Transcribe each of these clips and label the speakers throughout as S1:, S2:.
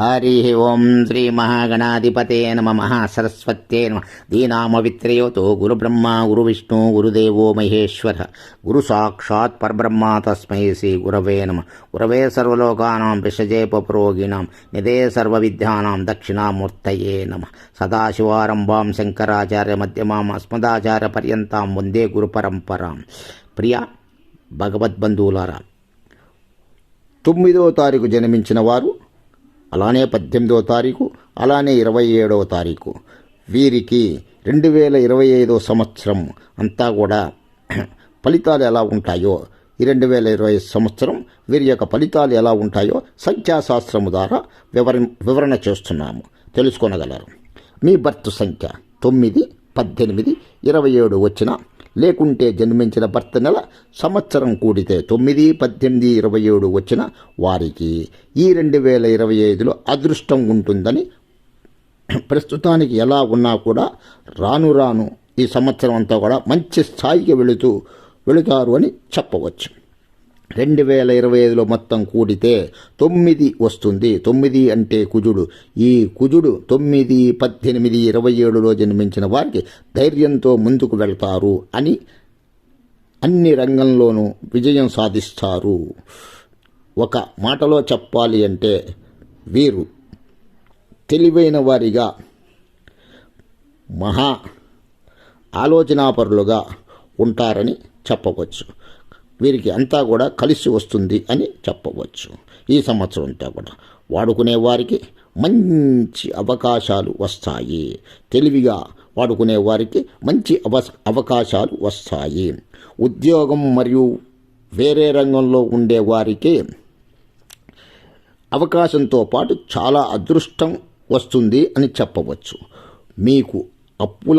S1: హరి ఓం శ్రీ మహాగణాధిపతే నమ మహాసరస్వత్యే నమ దీనామవిత్రయోతో గురుబ్రహ్మ గురు విష్ణు గురుదేవో మహేశ్వర గురు సాక్షాత్ పరబ్రహ్మ తస్మై శ్రీ గురవే నమ గురవే సర్వలోకానాం విషజే పప్రోగిణాం నిదే సర్వవిద్యానాం దక్షిణామూర్తయే నమ సదాశివారంభాం శంకరాచార్య మధ్యమాం అస్మదాచార్య పర్యంతం వందే గురు పరంపరాం ప్రియ భగవద్బంధువులారా తొమ్మిదో తారీఖు జన్మించిన వారు అలానే పద్దెనిమిదో తారీఖు అలానే ఇరవై ఏడవ తారీఖు వీరికి రెండు వేల ఇరవై ఐదో సంవత్సరం అంతా కూడా ఫలితాలు ఎలా ఉంటాయో ఈ రెండు వేల ఇరవై సంవత్సరం వీరి యొక్క ఫలితాలు ఎలా ఉంటాయో సంఖ్యాశాస్త్రము ద్వారా వివరణ వివరణ చేస్తున్నాము తెలుసుకొనగలరు మీ బర్త్ సంఖ్య తొమ్మిది పద్దెనిమిది ఇరవై ఏడు వచ్చిన లేకుంటే జన్మించిన భర్త నెల సంవత్సరం కూడితే తొమ్మిది పద్దెనిమిది ఇరవై ఏడు వచ్చిన వారికి ఈ రెండు వేల ఇరవై ఐదులో అదృష్టం ఉంటుందని ప్రస్తుతానికి ఎలా ఉన్నా కూడా రాను రాను ఈ సంవత్సరం అంతా కూడా మంచి స్థాయికి వెళుతూ వెళుతారు అని చెప్పవచ్చు రెండు వేల ఇరవై ఐదులో మొత్తం కూడితే తొమ్మిది వస్తుంది తొమ్మిది అంటే కుజుడు ఈ కుజుడు తొమ్మిది పద్దెనిమిది ఇరవై ఏడులో జన్మించిన వారికి ధైర్యంతో ముందుకు వెళ్తారు అని అన్ని రంగంలోనూ విజయం సాధిస్తారు ఒక మాటలో చెప్పాలి అంటే వీరు తెలివైన వారిగా మహా ఆలోచనాపరులుగా ఉంటారని చెప్పవచ్చు వీరికి అంతా కూడా కలిసి వస్తుంది అని చెప్పవచ్చు ఈ సంవత్సరం అంతా కూడా వాడుకునే వారికి మంచి అవకాశాలు వస్తాయి తెలివిగా వాడుకునే వారికి మంచి అవ అవకాశాలు వస్తాయి ఉద్యోగం మరియు వేరే రంగంలో ఉండే వారికి అవకాశంతో పాటు చాలా అదృష్టం వస్తుంది అని చెప్పవచ్చు మీకు అప్పుల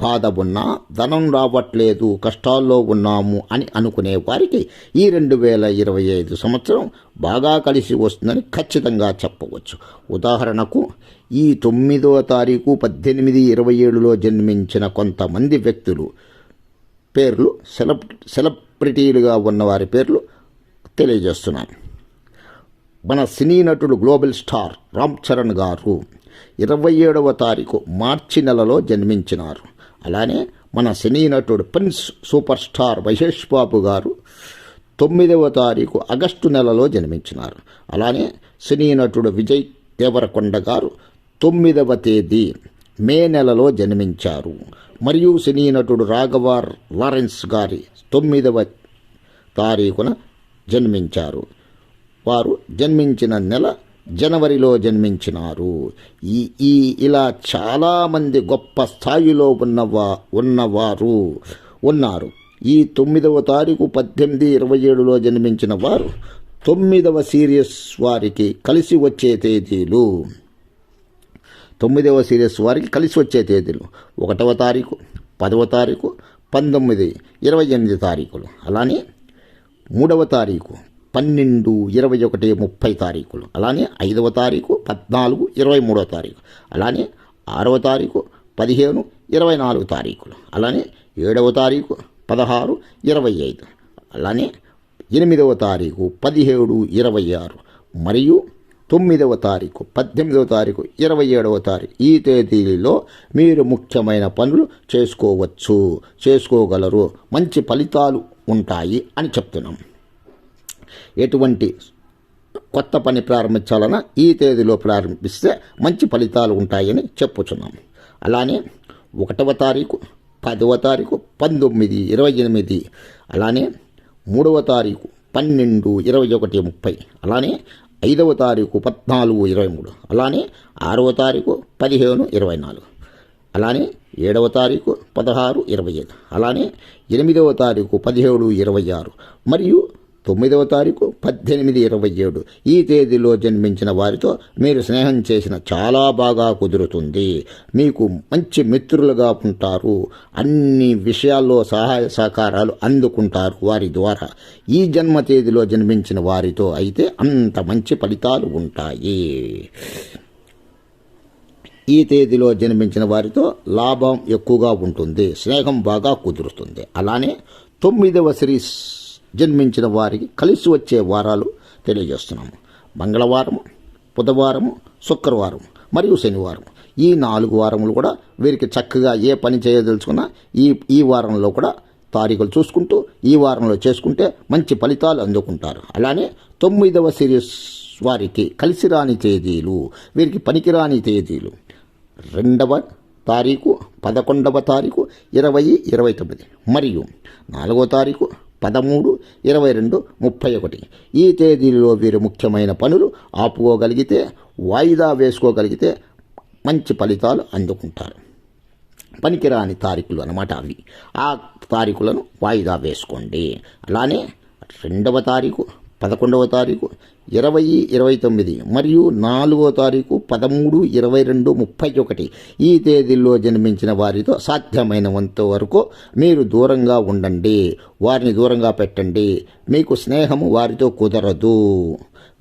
S1: బాధ ఉన్నా ధనం రావట్లేదు కష్టాల్లో ఉన్నాము అని అనుకునే వారికి ఈ రెండు వేల ఇరవై ఐదు సంవత్సరం బాగా కలిసి వస్తుందని ఖచ్చితంగా చెప్పవచ్చు ఉదాహరణకు ఈ తొమ్మిదో తారీఖు పద్దెనిమిది ఇరవై ఏడులో జన్మించిన కొంతమంది వ్యక్తులు పేర్లు సెలబ్ సెలబ్రిటీలుగా ఉన్నవారి పేర్లు తెలియజేస్తున్నాను మన సినీ నటుడు గ్లోబల్ స్టార్ రామ్ చరణ్ గారు ఇరవై ఏడవ తారీఖు మార్చి నెలలో జన్మించినారు అలానే మన సినీ నటుడు prince super star Mahesh Babu garu తొమ్మిదవ తారీఖు ఆగస్టు నెలలో జన్మించినారు అలానే సినీ నటుడు విజయ్ దేవరకొండ గారు తొమ్మిదవ తేదీ మే నెలలో జన్మించారు మరియు సినీ నటుడు రాఘవ లారెన్స్ గారి తొమ్మిదవ తారీఖున జన్మించారు వారు జన్మించిన నెల జనవరిలో జన్మించినారు ఈ ఈ ఇలా చాలామంది గొప్ప స్థాయిలో ఉన్నవా ఉన్నవారు ఉన్నారు ఈ తొమ్మిదవ తారీఖు పద్దెనిమిది ఇరవై ఏడులో జన్మించిన వారు తొమ్మిదవ సీరియస్ వారికి కలిసి వచ్చే తేదీలు తొమ్మిదవ సీరియస్ వారికి కలిసి వచ్చే తేదీలు ఒకటవ తారీఖు పదవ తారీఖు పంతొమ్మిది ఇరవై ఎనిమిది తారీఖులు అలానే మూడవ తారీఖు పన్నెండు ఇరవై ఒకటి ముప్పై తారీఖులు అలానే ఐదవ తారీఖు పద్నాలుగు ఇరవై మూడవ తారీఖు అలానే ఆరవ తారీఖు పదిహేను ఇరవై నాలుగు తారీఖులు అలానే ఏడవ తారీఖు పదహారు ఇరవై ఐదు అలానే ఎనిమిదవ తారీఖు పదిహేడు ఇరవై ఆరు మరియు తొమ్మిదవ తారీఖు పద్దెనిమిదవ తారీఖు ఇరవై ఏడవ తారీఖు ఈ తేదీలో మీరు ముఖ్యమైన పనులు చేసుకోవచ్చు చేసుకోగలరు మంచి ఫలితాలు ఉంటాయి అని చెప్తున్నాం ఎటువంటి కొత్త పని ప్రారంభించాలన్నా ఈ తేదీలో ప్రారంభిస్తే మంచి ఫలితాలు ఉంటాయని చెప్పుచున్నాం అలానే ఒకటవ తారీఖు పదవ తారీఖు పంతొమ్మిది ఇరవై ఎనిమిది అలానే మూడవ తారీఖు పన్నెండు ఇరవై ఒకటి ముప్పై అలానే ఐదవ తారీఖు పద్నాలుగు ఇరవై మూడు అలానే ఆరవ తారీఖు పదిహేను ఇరవై నాలుగు అలానే ఏడవ తారీఖు పదహారు ఇరవై ఐదు అలానే ఎనిమిదవ తారీఖు పదిహేడు ఇరవై ఆరు మరియు తొమ్మిదవ తారీఖు పద్దెనిమిది ఇరవై ఏడు ఈ తేదీలో జన్మించిన వారితో మీరు స్నేహం చేసిన చాలా బాగా కుదురుతుంది మీకు మంచి మిత్రులుగా ఉంటారు అన్ని విషయాల్లో సహాయ సహకారాలు అందుకుంటారు వారి ద్వారా ఈ జన్మ తేదీలో జన్మించిన వారితో అయితే అంత మంచి ఫలితాలు ఉంటాయి ఈ తేదీలో జన్మించిన వారితో లాభం ఎక్కువగా ఉంటుంది స్నేహం బాగా కుదురుతుంది అలానే తొమ్మిదవ శ్రీ జన్మించిన వారికి కలిసి వచ్చే వారాలు తెలియజేస్తున్నాము మంగళవారం బుధవారం శుక్రవారం మరియు శనివారం ఈ నాలుగు వారములు కూడా వీరికి చక్కగా ఏ పని చేయదలుచుకున్నా ఈ ఈ వారంలో కూడా తారీఖులు చూసుకుంటూ ఈ వారంలో చేసుకుంటే మంచి ఫలితాలు అందుకుంటారు అలానే తొమ్మిదవ సిరీస్ వారికి కలిసి రాని తేదీలు వీరికి పనికిరాని తేదీలు రెండవ తారీఖు పదకొండవ తారీఖు ఇరవై ఇరవై తొమ్మిది మరియు నాలుగవ తారీఖు పదమూడు ఇరవై రెండు ముప్పై ఒకటి ఈ తేదీలో వీరు ముఖ్యమైన పనులు ఆపుకోగలిగితే వాయిదా వేసుకోగలిగితే మంచి ఫలితాలు అందుకుంటారు పనికిరాని తారీఖులు అనమాట అవి ఆ తారీఖులను వాయిదా వేసుకోండి అలానే రెండవ తారీఖు పదకొండవ తారీఖు ఇరవై ఇరవై తొమ్మిది మరియు నాలుగో తారీఖు పదమూడు ఇరవై రెండు ముప్పై ఒకటి ఈ తేదీల్లో జన్మించిన వారితో సాధ్యమైనంత వరకు మీరు దూరంగా ఉండండి వారిని దూరంగా పెట్టండి మీకు స్నేహము వారితో కుదరదు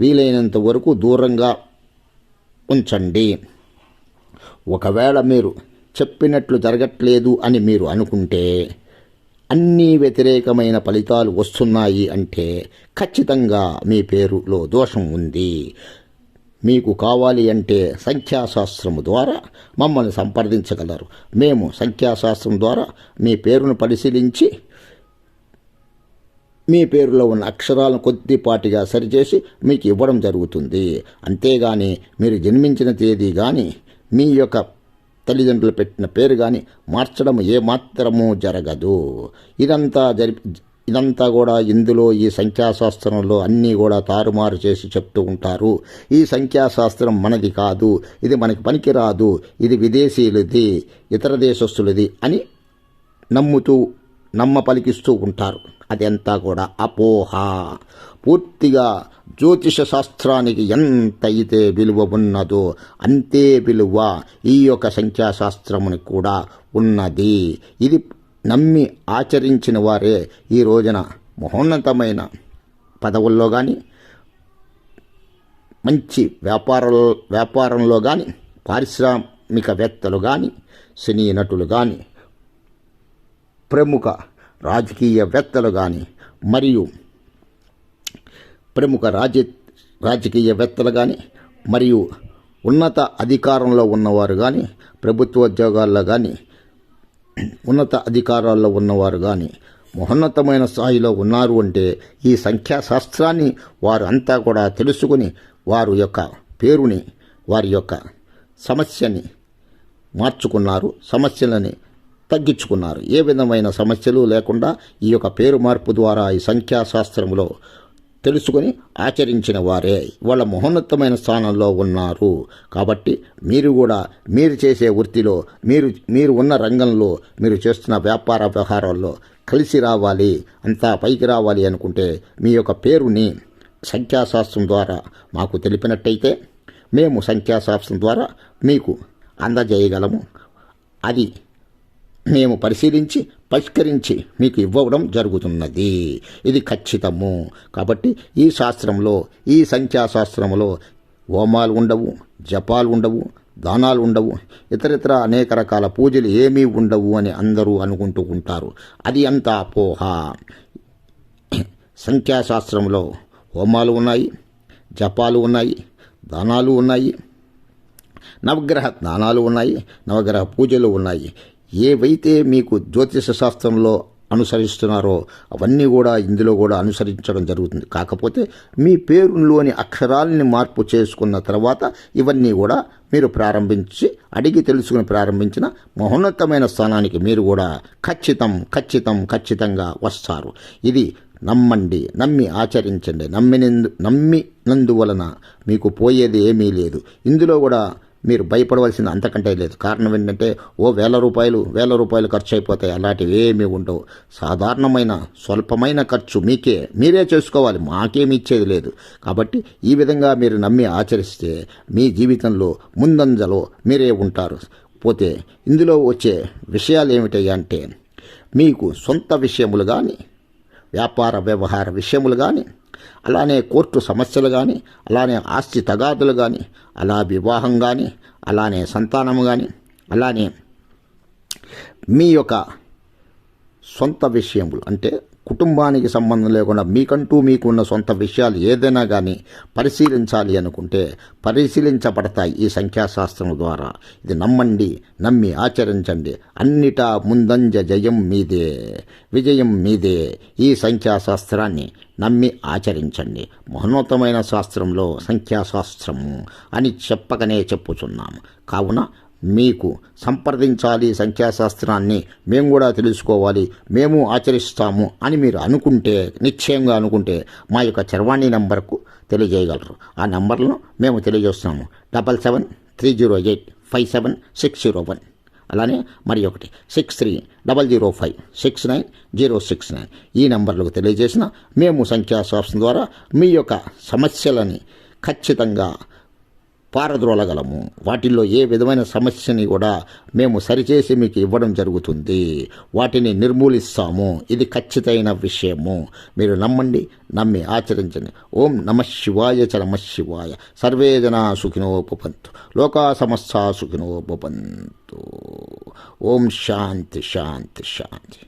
S1: వీలైనంత వరకు దూరంగా ఉంచండి ఒకవేళ మీరు చెప్పినట్లు జరగట్లేదు అని మీరు అనుకుంటే అన్ని వ్యతిరేకమైన ఫలితాలు వస్తున్నాయి అంటే ఖచ్చితంగా మీ పేరులో దోషం ఉంది మీకు కావాలి అంటే సంఖ్యాశాస్త్రము ద్వారా మమ్మల్ని సంప్రదించగలరు మేము సంఖ్యాశాస్త్రం ద్వారా మీ పేరును పరిశీలించి మీ పేరులో ఉన్న అక్షరాలను కొద్దిపాటిగా సరిచేసి మీకు ఇవ్వడం జరుగుతుంది అంతేగాని మీరు జన్మించిన తేదీ కానీ మీ యొక్క తల్లిదండ్రులు పెట్టిన పేరు కానీ మార్చడం ఏమాత్రము జరగదు ఇదంతా జరి ఇదంతా కూడా ఇందులో ఈ సంఖ్యాశాస్త్రంలో అన్నీ కూడా తారుమారు చేసి చెప్తూ ఉంటారు ఈ సంఖ్యాశాస్త్రం మనది కాదు ఇది మనకి పనికిరాదు ఇది విదేశీయులది ఇతర దేశస్తులది అని నమ్ముతూ నమ్మ పలికిస్తూ ఉంటారు అదంతా కూడా అపోహ పూర్తిగా జ్యోతిష శాస్త్రానికి ఎంతైతే విలువ ఉన్నదో అంతే విలువ ఈ యొక్క సంఖ్యాశాస్త్రముని కూడా ఉన్నది ఇది నమ్మి ఆచరించిన వారే ఈ రోజున మహోన్నతమైన పదవుల్లో కానీ మంచి వ్యాపార వ్యాపారంలో కానీ పారిశ్రామికవేత్తలు కానీ సినీ నటులు కానీ ప్రముఖ రాజకీయవేత్తలు కానీ మరియు ప్రముఖ రాజ రాజకీయవేత్తలు కానీ మరియు ఉన్నత అధికారంలో ఉన్నవారు కానీ ప్రభుత్వ ఉద్యోగాల్లో కానీ ఉన్నత అధికారాల్లో ఉన్నవారు కానీ మహోన్నతమైన స్థాయిలో ఉన్నారు అంటే ఈ సంఖ్యాశాస్త్రాన్ని వారు అంతా కూడా తెలుసుకుని వారి యొక్క పేరుని వారి యొక్క సమస్యని మార్చుకున్నారు సమస్యలని తగ్గించుకున్నారు ఏ విధమైన సమస్యలు లేకుండా ఈ యొక్క పేరు మార్పు ద్వారా ఈ సంఖ్యాశాస్త్రంలో తెలుసుకొని ఆచరించిన వారే వాళ్ళ మహోన్నతమైన స్థానంలో ఉన్నారు కాబట్టి మీరు కూడా మీరు చేసే వృత్తిలో మీరు మీరు ఉన్న రంగంలో మీరు చేస్తున్న వ్యాపార వ్యవహారాల్లో కలిసి రావాలి అంతా పైకి రావాలి అనుకుంటే మీ యొక్క పేరుని సంఖ్యాశాస్త్రం ద్వారా మాకు తెలిపినట్టయితే మేము సంఖ్యాశాస్త్రం ద్వారా మీకు అందజేయగలము అది మేము పరిశీలించి పరిష్కరించి మీకు ఇవ్వడం జరుగుతున్నది ఇది ఖచ్చితము కాబట్టి ఈ శాస్త్రంలో ఈ సంఖ్యాశాస్త్రంలో హోమాలు ఉండవు జపాలు ఉండవు దానాలు ఉండవు ఇతరితర అనేక రకాల పూజలు ఏమీ ఉండవు అని అందరూ అనుకుంటూ ఉంటారు అది అంతా అపోహ సంఖ్యాశాస్త్రంలో హోమాలు ఉన్నాయి జపాలు ఉన్నాయి దానాలు ఉన్నాయి నవగ్రహ దానాలు ఉన్నాయి నవగ్రహ పూజలు ఉన్నాయి ఏవైతే మీకు జ్యోతిష శాస్త్రంలో అనుసరిస్తున్నారో అవన్నీ కూడా ఇందులో కూడా అనుసరించడం జరుగుతుంది కాకపోతే మీ పేరులోని అక్షరాలని మార్పు చేసుకున్న తర్వాత ఇవన్నీ కూడా మీరు ప్రారంభించి అడిగి తెలుసుకుని ప్రారంభించిన మహోన్నతమైన స్థానానికి మీరు కూడా ఖచ్చితం ఖచ్చితం ఖచ్చితంగా వస్తారు ఇది నమ్మండి నమ్మి ఆచరించండి నమ్మినందు నమ్మినందువలన మీకు పోయేది ఏమీ లేదు ఇందులో కూడా మీరు భయపడవలసింది అంతకంటే లేదు కారణం ఏంటంటే ఓ వేల రూపాయలు వేల రూపాయలు ఖర్చు అయిపోతాయి అలాంటివి ఏమీ ఉండవు సాధారణమైన స్వల్పమైన ఖర్చు మీకే మీరే చేసుకోవాలి మాకేమి ఇచ్చేది లేదు కాబట్టి ఈ విధంగా మీరు నమ్మి ఆచరిస్తే మీ జీవితంలో ముందంజలో మీరే ఉంటారు పోతే ఇందులో వచ్చే విషయాలు ఏమిటయ్యా అంటే మీకు సొంత విషయములు కానీ వ్యాపార వ్యవహార విషయములు కానీ అలానే కోర్టు సమస్యలు కానీ అలానే ఆస్తి తగాదులు కానీ అలా వివాహం కానీ అలానే సంతానం కానీ అలానే మీ యొక్క సొంత విషయములు అంటే కుటుంబానికి సంబంధం లేకుండా మీకంటూ మీకున్న సొంత విషయాలు ఏదైనా కానీ పరిశీలించాలి అనుకుంటే పరిశీలించబడతాయి ఈ సంఖ్యాశాస్త్రం ద్వారా ఇది నమ్మండి నమ్మి ఆచరించండి అన్నిటా ముందంజ జయం మీదే విజయం మీదే ఈ సంఖ్యాశాస్త్రాన్ని నమ్మి ఆచరించండి మహోన్నతమైన శాస్త్రంలో సంఖ్యాశాస్త్రము అని చెప్పకనే చెప్పుచున్నాం కావున మీకు సంప్రదించాలి సంఖ్యాశాస్త్రాన్ని మేము కూడా తెలుసుకోవాలి మేము ఆచరిస్తాము అని మీరు అనుకుంటే నిశ్చయంగా అనుకుంటే మా యొక్క చర్వాణి నంబర్కు తెలియజేయగలరు ఆ నంబర్లను మేము తెలియజేస్తాము double seven three zero eight five seven six zero one అలానే మరి ఒకటి six three double zero five six nine zero six nine ఈ నెంబర్లకు తెలియజేసిన మేము శాస్త్రం ద్వారా మీ యొక్క సమస్యలని ఖచ్చితంగా పారద్రోలగలము వాటిల్లో ఏ విధమైన సమస్యని కూడా మేము సరిచేసి మీకు ఇవ్వడం జరుగుతుంది వాటిని నిర్మూలిస్తాము ఇది ఖచ్చితమైన విషయము మీరు నమ్మండి నమ్మి ఆచరించండి ఓం నమ శివాయ చ నమ శివాయ సర్వే జనా సుఖినోపంతు లోకా సమస్త సుఖినోపంతు ఓం శాంతి శాంతి శాంతి